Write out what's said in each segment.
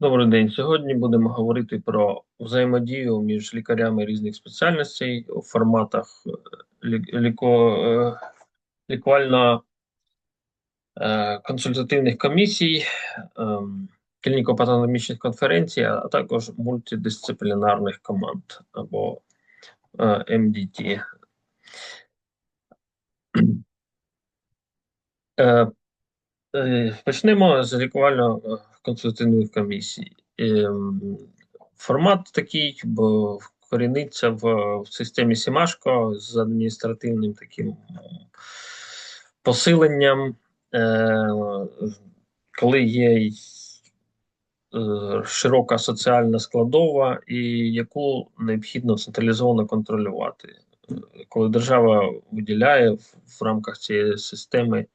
Добрий день. Сьогодні будемо говорити про взаємодію між лікарями різних спеціальностей у форматах е, ліко, е, лікувально-консультативних комісій, ем, клініко-патологічних конференцій, а також мультидисциплінарних команд або е, МДТ. Е, Е, Почнемо з лікувально-консультативних комісій. Ем, Формат такий, бо вкоріниться в, в системі Сімашко з адміністративним таким посиленням, е, коли є е, широка соціальна складова, і яку необхідно централізовано контролювати. Е, Коли держава виділяє в рамках цієї системи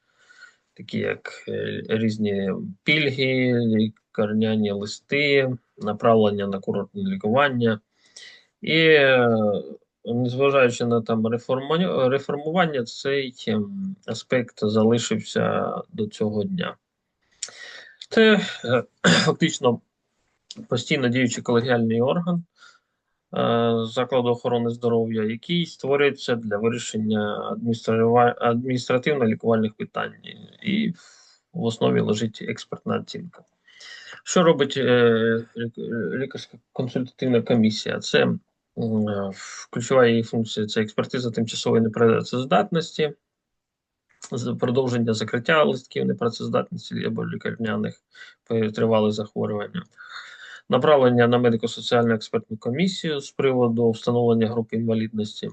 такі як е, різні пільги, лікарняні листи, направлення на курортне лікування. І е, незважаючи на там реформування, цей ем, аспект залишився до цього дня. Це е, фактично постійно діючий колегіальний орган закладу охорони здоров'я, який створюється для вирішення адміністративно-лікувальних питань, і в основі лежить експертна оцінка. Що робить е, лікарська консультативна комісія? Це е, ключова її функція це експертиза тимчасової непрацездатності, продовження закриття листків непрацездатності або лікарняних тривалих захворювання, направлення на медико-соціальну експертну комісію з приводу встановлення групи інвалідності.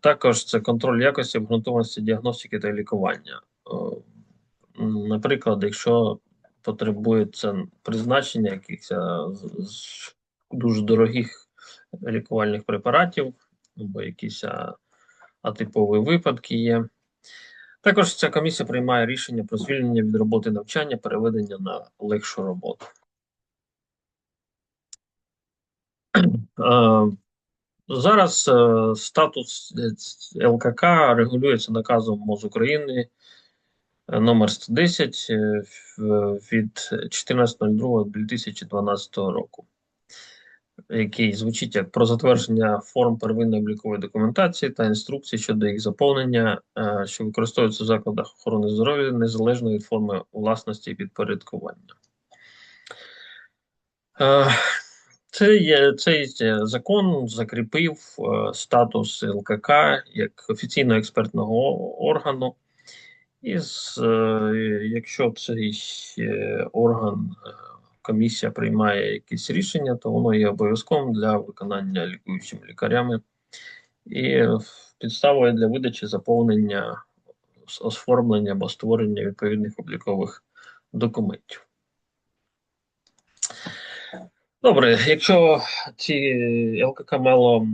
Також це контроль якості, обґрунтованості діагностики та лікування. Наприклад, якщо потребується призначення якихось дуже дорогих лікувальних препаратів, або якісь атипові випадки є. Також ця комісія приймає рішення про звільнення від роботи навчання, переведення на легшу роботу. Е, Зараз е, статус е, ЛКК регулюється наказом МОЗ України е, номер 110 е, в- від 14.02.2012 року, який звучить як про затвердження форм первинної облікової документації та інструкцій щодо їх заповнення, е, що використовуються в закладах охорони здоров'я незалежно від форми власності і підпорядкування. Це цей закон закріпив е, статус ЛКК як офіційного експертного органу. І е, якщо цей е, орган, комісія приймає якісь рішення, то воно є обов'язковим для виконання лікуючими лікарями і підставою для видачі заповнення, оформлення або створення відповідних облікових документів. Добре, якщо ці ЛКК мало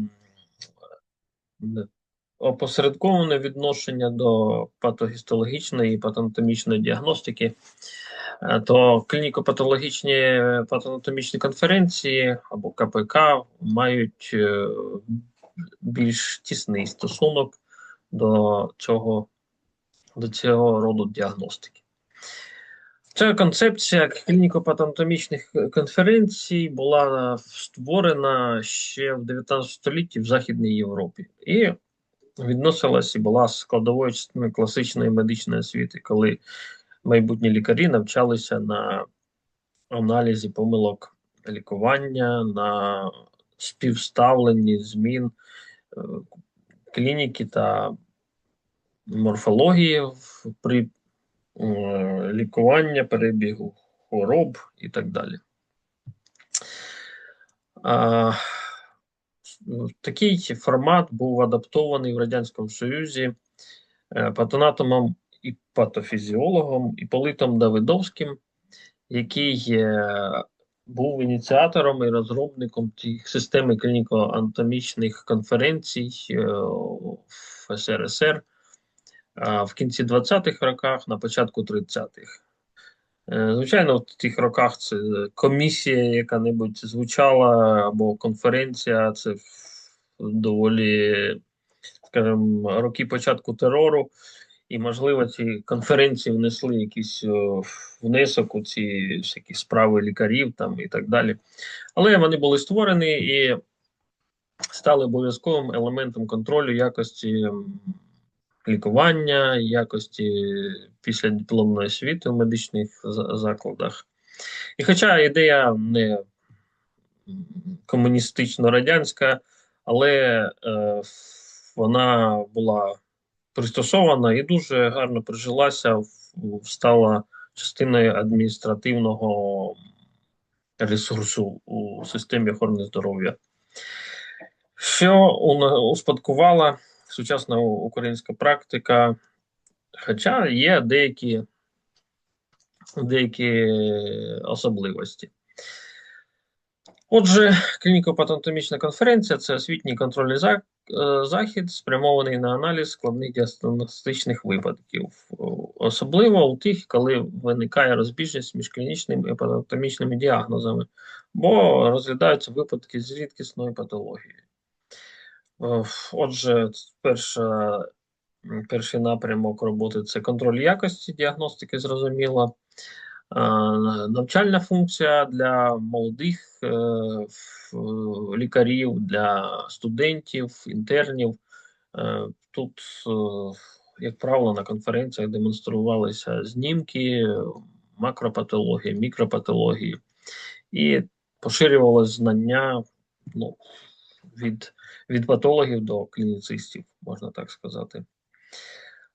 опосередковане відношення до патогістологічної і патанатомічної діагностики, е, то клініко-патологічні патанатомічні конференції або КПК мають е, більш тісний стосунок до цього, до цього роду діагностики. Ця концепція клініко-патанатомічних конференцій була створена ще в 19 столітті в Західній Європі і відносилась і була складовою частиною класичної медичної освіти, коли майбутні лікарі навчалися на аналізі помилок лікування, на співставленні змін е, клініки та морфології при лікування, перебігу хвороб і так далі. Такий формат був адаптований в Радянському Союзі е, патонатомом і патофізіологом Іполитом Давидовським, який е, був ініціатором і розробником тих системи клініко-анатомічних конференцій е, в СРСР в кінці 20-х роках, на початку 30-х. Е, Звичайно, в тих роках це комісія, яка-небудь звучала, або конференція, це доволі, скажімо, роки початку терору. і, можливо, ці конференції внесли якийсь внесок у ці всякі справи лікарів там і так далі. Але вони були створені і стали обов'язковим елементом контролю якості лікування, якості післядипломної освіти в медичних закладах. І хоча ідея не комуністично-радянська, але е, вона була пристосована і дуже гарно прижилася, стала частиною адміністративного ресурсу у системі охорони здоров'я, що успадкувала сучасна українська практика, хоча є деякі, деякі особливості. Отже, клініко-патанатомічна конференція це освітній контрольний е, захід, спрямований на аналіз складних діагностичних випадків, особливо у тих, коли виникає розбіжність між клінічними і патанатомічними діагнозами, бо розглядаються випадки з рідкісною патологією. Е, Отже, перша, перший напрямок роботи це контроль якості діагностики, зрозуміло. Е, Навчальна функція для молодих е, лікарів, для студентів, інтернів. Тут, як правило, на конференціях демонструвалися знімки, макропатології, мікропатології, і поширювалося знання ну, від, від патологів до клініцистів, можна так сказати.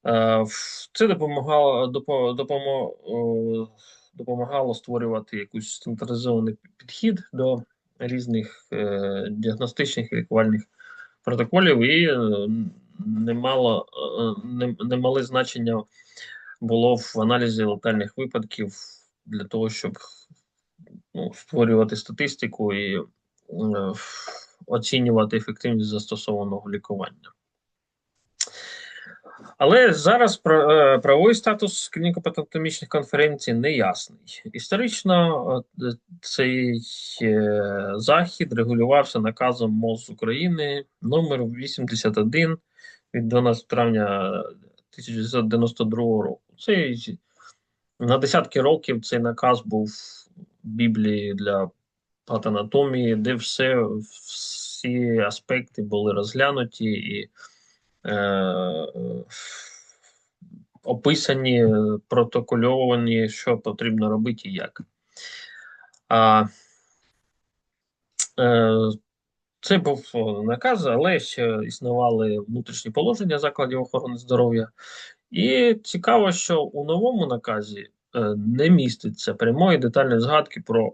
Е, Це допомагало, допо- допомо, о, допомагало створювати якийсь централізований підхід до різних е, діагностичних і лікувальних протоколів, і е, немало, не, немале значення було в аналізі летальних випадків для того, щоб ну, створювати статистику і оцінювати ефективність застосованого лікування. Але зараз е, правовий статус клініко-патанатомічних конференцій не ясний. Історично е, цей е, захід регулювався наказом МОЗ України номер 81 від 12 травня 1992 року. Цей на десятки років цей наказ був Біблією для патанатомії, де все, всі аспекти були розглянуті і е, описані, протокольовані, що потрібно робити і як. А, е, це був наказ, але ще існували внутрішні положення закладів охорони здоров'я. І цікаво, що у новому наказі е, не міститься прямої детальної згадки про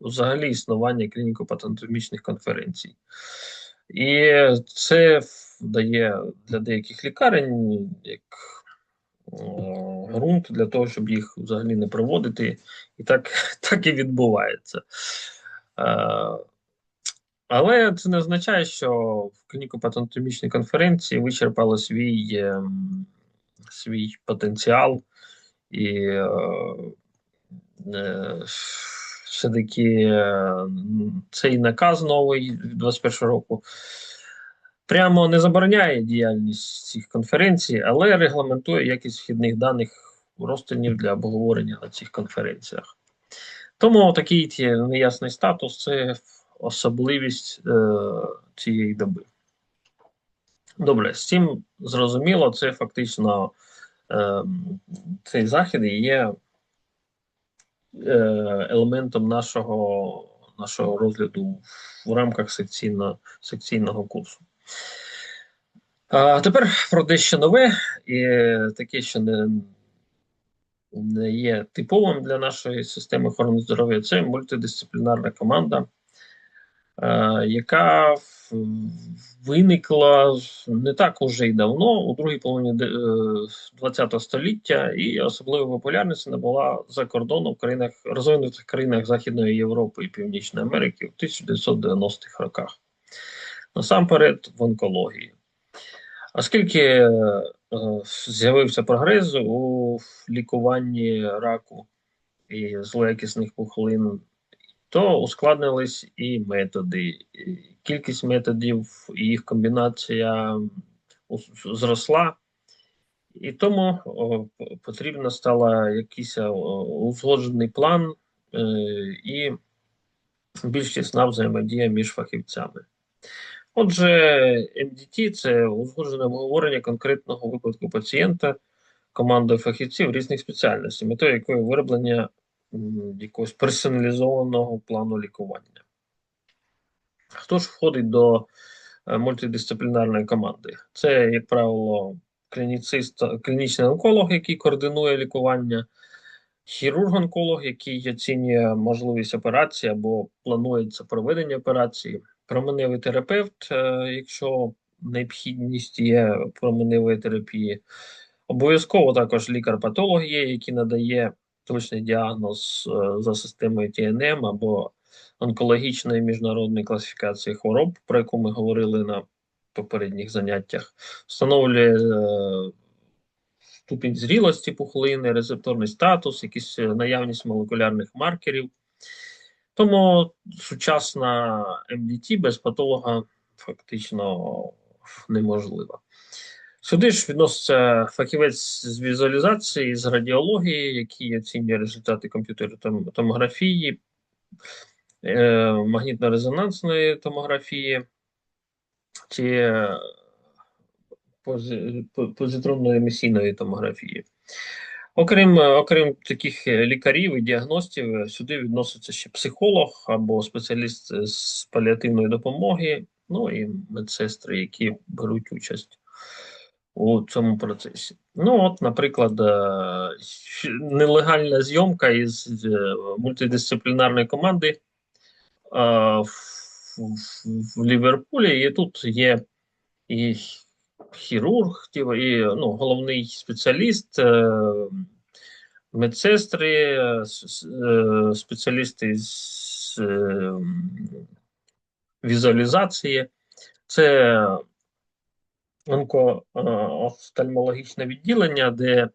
взагалі існування клініко-патанатомічних конференцій. І це дає для деяких лікарень як е, ґрунт для того, щоб їх взагалі не проводити, і так, так і відбувається. Е, але це не означає, що в клініко-патанатомічній конференції вичерпало свій, ем, свій потенціал і е, е, все-таки е, цей наказ новий від 21 року прямо не забороняє діяльність цих конференцій, але регламентує якість вхідних даних розтинів для обговорення на цих конференціях. Тому такий неясний статус це особливість е, цієї доби. Добре, з цим зрозуміло, це фактично е, цей захід є елементом нашого, нашого розгляду в рамках секційно, секційного курсу. А тепер про дещо нове і таке, що не, не є типовим для нашої системи охорони здоров'я. Це мультидисциплінарна команда, е, яка виникла не так уже й давно, у другій половині ХХ століття, і особливо популярності набула за кордоном в країнах розвинутих країнах Західної Європи і Північної Америки в 1990-х роках. Насамперед в онкології. Оскільки е, з'явився прогрес у лікуванні раку і злоякісних пухлин, то ускладнились і методи. Кількість методів і їх комбінація зросла, І тому о, п- потрібна стала якийсь узгоджений план е, і більш тісна взаємодія між фахівцями. Отже, МДТ – це узгоджене обговорення конкретного випадку пацієнта командою фахівців різних спеціальностей, метою якої вироблення якогось персоналізованого плану лікування. Хто ж входить до е, мультидисциплінарної команди? Це, як правило, клініцист, клінічний онколог, який координує лікування, хірург-онколог, який оцінює можливість операції або планується проведення операції, променевий терапевт, е, якщо необхідність є променевої терапії. Обов'язково також лікар-патолог є, який надає точний діагноз е, за системою ТНМ або онкологічної міжнародної класифікації хвороб, про яку ми говорили на попередніх заняттях, встановлює е, ступінь зрілості пухлини, рецепторний статус, якісь е, наявність молекулярних маркерів. Тому сучасна МДТ без патолога фактично неможлива. Сюди ж відноситься фахівець з візуалізації, з радіології, який оцінює результати комп'ютерної томографії, е, магнітно-резонансної томографії чи позитронної емісійної томографії. Окрім, окрім таких е, лікарів і діагностів, е, сюди відноситься ще психолог або спеціаліст з паліативної допомоги, ну і медсестри, які беруть участь у цьому процесі. Ну, от, наприклад, е, нелегальна зйомка із е, мультидисциплінарної команди е, в, Ліверпулі, і тут є і хірург, і ну, головний спеціаліст, медсестри, спеціалісти з візуалізації. Це онкоофтальмологічне відділення, де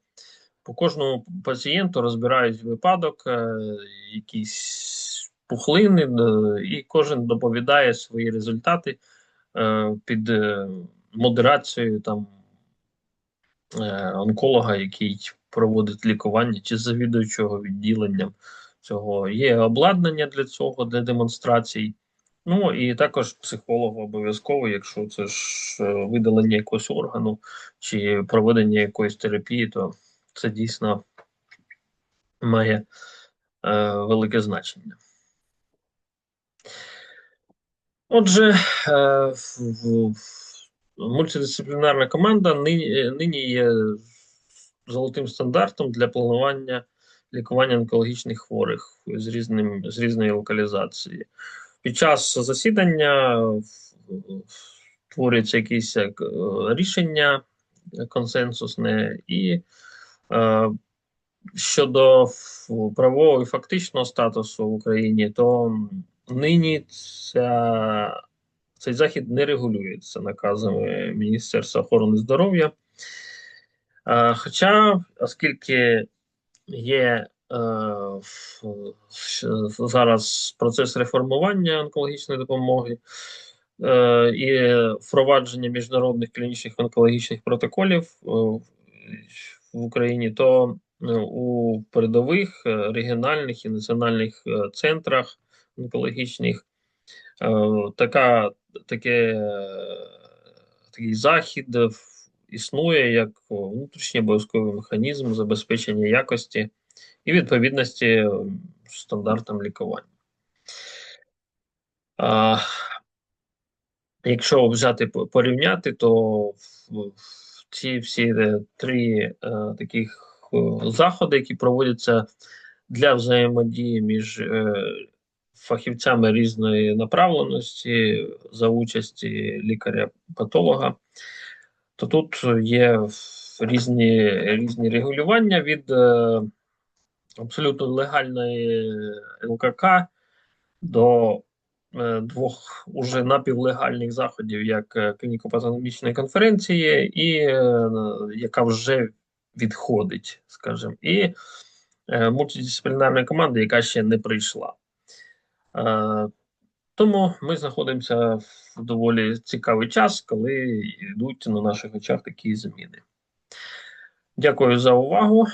по кожному пацієнту розбирають випадок, е, якісь пухлини, е, і кожен доповідає свої результати е, під е, модерацією там е, онколога, який проводить лікування, чи завідуючого відділенням цього. Є обладнання для цього, для демонстрацій. Ну і також психолог обов'язково, якщо це ж е, видалення якогось органу чи проведення якоїсь терапії, то це дійсно має е, велике значення. Отже, е, мультидисциплінарна команда нині, нині є золотим стандартом для планування лікування онкологічних хворих з різним з різної локалізації. Під час засідання створюється якесь е, рішення консенсусне, і е, щодо правового і фактичного статусу в Україні, то нині ця, цей захід не регулюється наказами Міністерства охорони здоров'я. Е, Хоча, оскільки є зараз процес реформування онкологічної допомоги е, і впровадження міжнародних клінічних онкологічних протоколів е, в Україні, то е, у передових е, регіональних і національних е, центрах онкологічних е, така, таке, е, такий захід е, існує як внутрішній обов'язковий механізм забезпечення якості і відповідності стандартам лікування. А, якщо взяти порівняти, то ці всі е, три е, таких е, заходи, які проводяться для взаємодії між е, фахівцями різної направленості за участі лікаря-патолога, то тут є різні, різні регулювання від е, абсолютно легальної ЛКК до е, двох уже напівлегальних заходів, як е, клініко-патологічної конференції, і е, яка вже відходить, скажімо, і е, мультидисциплінарної команди, яка ще не прийшла. Е, тому ми знаходимося в доволі цікавий час, коли йдуть на наших очах такі зміни. Дякую за увагу.